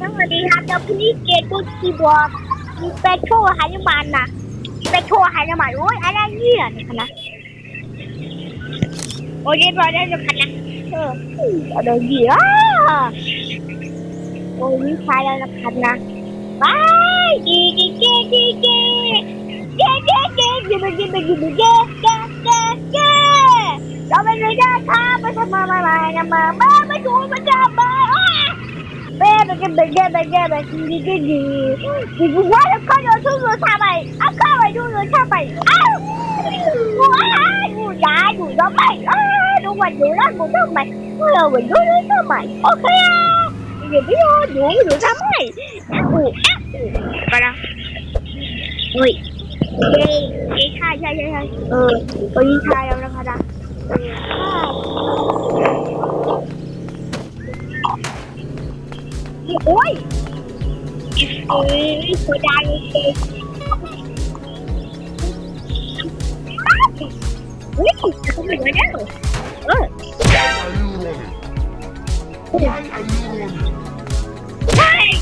สวัสดีครับเจ้าพี่เกตุคีบอร์ดเปโชว์หายมันนะเปโชว์หายมันโอ้ยอะไรเนี่ยเนี่ยนะโอ้ยพอได้แล้วกันนะเออเดินดีอะโอ้ยนี่ใช่แล้วนะครับนะไปกีกีกีกีกีเก๊เก๊เก๊ยืนยืนยืนเก๊เก๊เก๊เก๊เราไปเลยนะครับไปทำมาใหม่ๆนะมาบ้าไม่ถูกมันจะบ้า Pero que bege bege bege bege bege. Digo, olha, olha, tu não sabe. Acaba, tu não sabe. Ah! Ai, mudar, mudar, mãe. Ah, não vai durar, mudar, mãe. Não vai durar, mãe. Ok, ah. Digo, viu, não vai durar, mãe. Ah, ah. Para. Oi. เย้เย้ใช่ใช่ใช่ใช่เออวันนี้ใช่แล้วนะคะนะ Lily của Danny Wait, không phải nói đâu Why are you running? Why?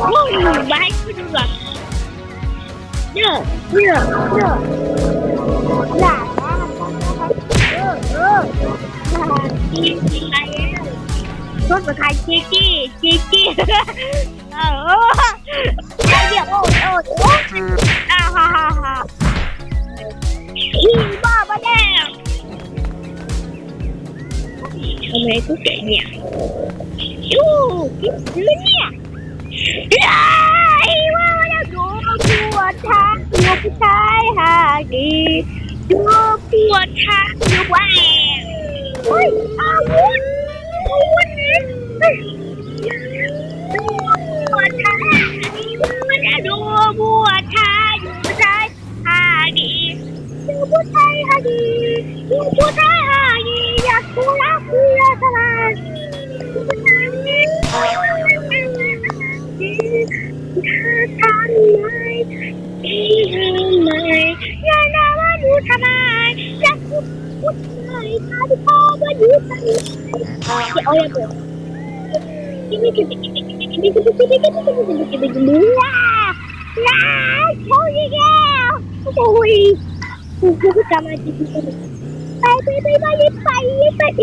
Oh, back to the left. Yeah, yeah, yeah. Yeah. รถมาขายจีจีจีจีเออไอเดียโอ้ยโอ้ยโอ้ยอ่าฮ่าฮ่าฮ่าอีบ้ามาแล้วทำไมกูเก่งเนี่ยยูคิดซื้อเนี่ยไอ้ว่าแล้วดูมาปวดทางดูผู้ชายหาดีดูปวดทางดูแหวกเฮ้ยอาวุธ บัวชามันดูบัวชาอยู่ใจฮาดีดูบัวชาฮาดีดูบัว ไปไปไปไปไปไปไป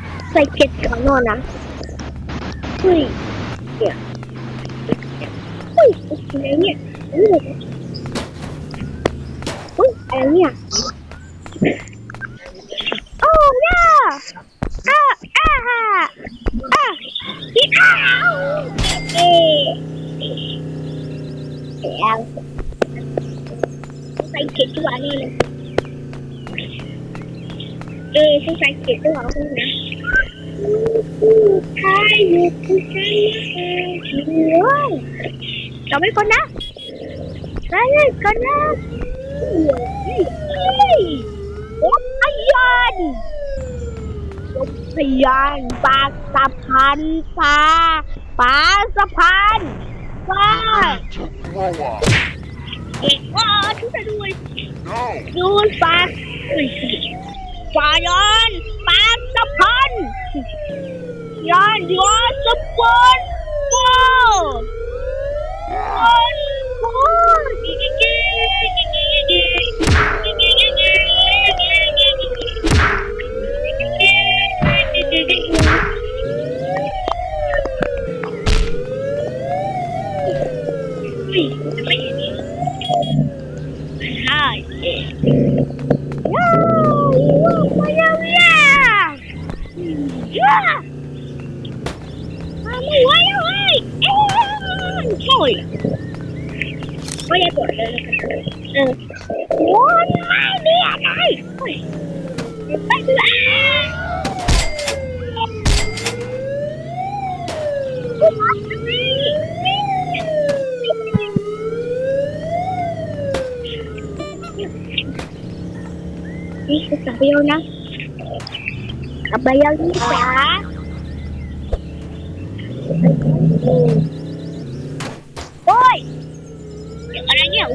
sai kết cả nó nè ui kìa ui cái này nhỉ ui cái này nhỉ oh no ah ah ah ah eh sai kết cái bạn này เออใช้สายเขียนด้วยเหรอคุณนะ เราไม่คนนะเราไม่คนนะเฮ้ยพยานพยานปลาสะพานปลาปลาสะพานปลาเอกว่าทุกท่านด้วย No. ยูนปาปลายอนปลาสะพาน Yan, yan, support ko! Support! Gigi, gigi, gigi, gigi. ไม่ไหวแล้วเว้ยเอ้ยโอ้ยก็อย่าปวดเลยเออโอ้ยไม่มีอะไรเฮ้ยไปดูอะนี่คือสับเปรี้ยวนะสับเปรี้ยวนี่จ้า โอ้ยเดี๋ย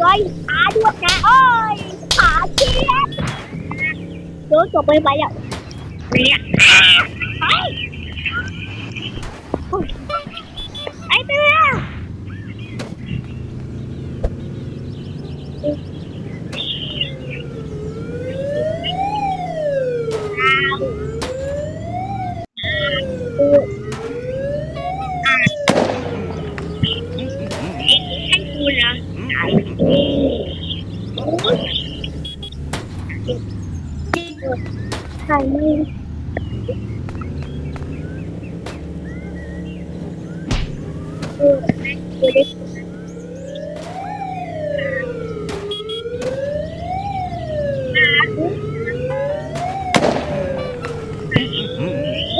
ด้วยขาด้วยนะโอ้ยขาเชียบโดนจบไปไปแล้วเนี่ยไปไอ้เตือให้คุณนะ ใช่ไม่ เออเด็ก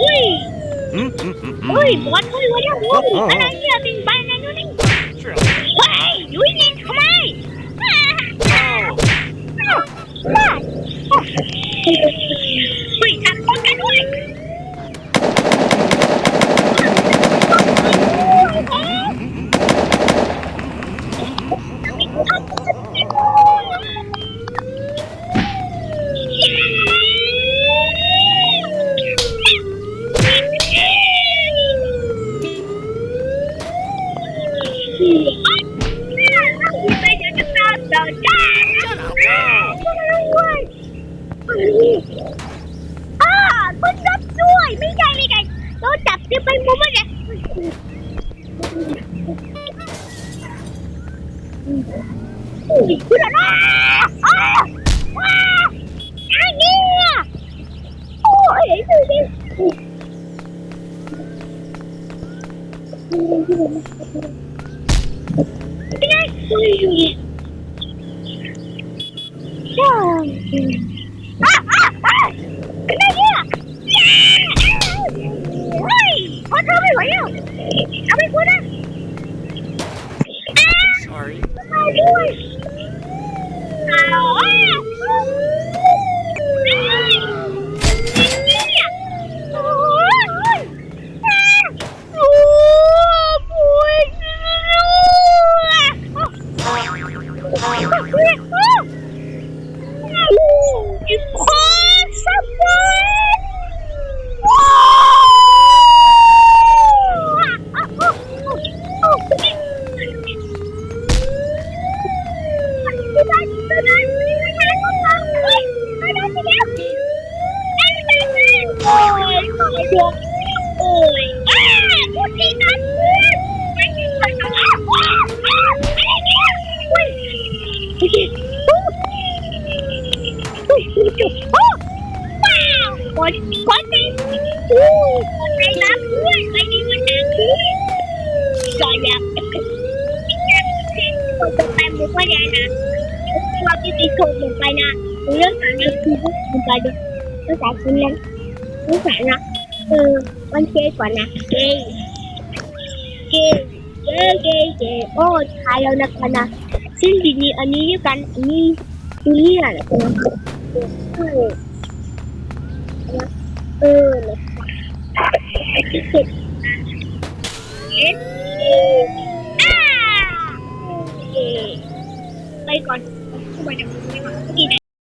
อุ้ยอุ้ยบอสเฮ้ยวันนี้โอ้โหอะไรเนี่ยบินไปไหนนู่นนี่เฮ้ยลุยยิงทำไมเฮ้ยจับคนกันด้วย อ่าคุณจับด้วยไม่ใช่ไม่ใช่โดนจับที่ไปมุมมันเนี่ยคุณอะไรอ่าว้าอันนี้โอ้ยดูดิเป็นไงดูดิดูดิใช่ อะอะอะเป็นไงเนี่ยเฮ้ยพอเธอ ไม่ไหวแล้วเอาไปกูนะ Sorry. มาด้วยเอาอะเนี่ยโอ้ยอะโอ้ยป่วยโอ้ยโอ้ยโอ้ย โอ้ยอ้าพูดดีนะไม่ใช่คนทำอ้าวอ้าวอ้าวอะไรเนี่ยอุ้ยโอเคอุ้ยอุ้ยจุดโอ้ว้าวคนคนใจอู้คนใจรักด้วยใครดีมันรักด้วยก็อยากคนจะไปมุกว่าไงนะว่าที่ติดโกงลงไปนะเรื่องการเงินคือพวกคุณไปดูภาษาคุณนั้นภาษานะเออ มันเจ๊กว่านะเจ๊เจ๊เจ๊เจ๊เจ๊โอ้ทายแล้วนะคะนะซึ่งทีนี้อันนี้ยกันอันนี้ดูนี่แหละนะเออเออนะที่เจ็ดเอสเอเไปก่อนเข้าไปจากตรงนี้ก่อนเมื่อกี้ไหน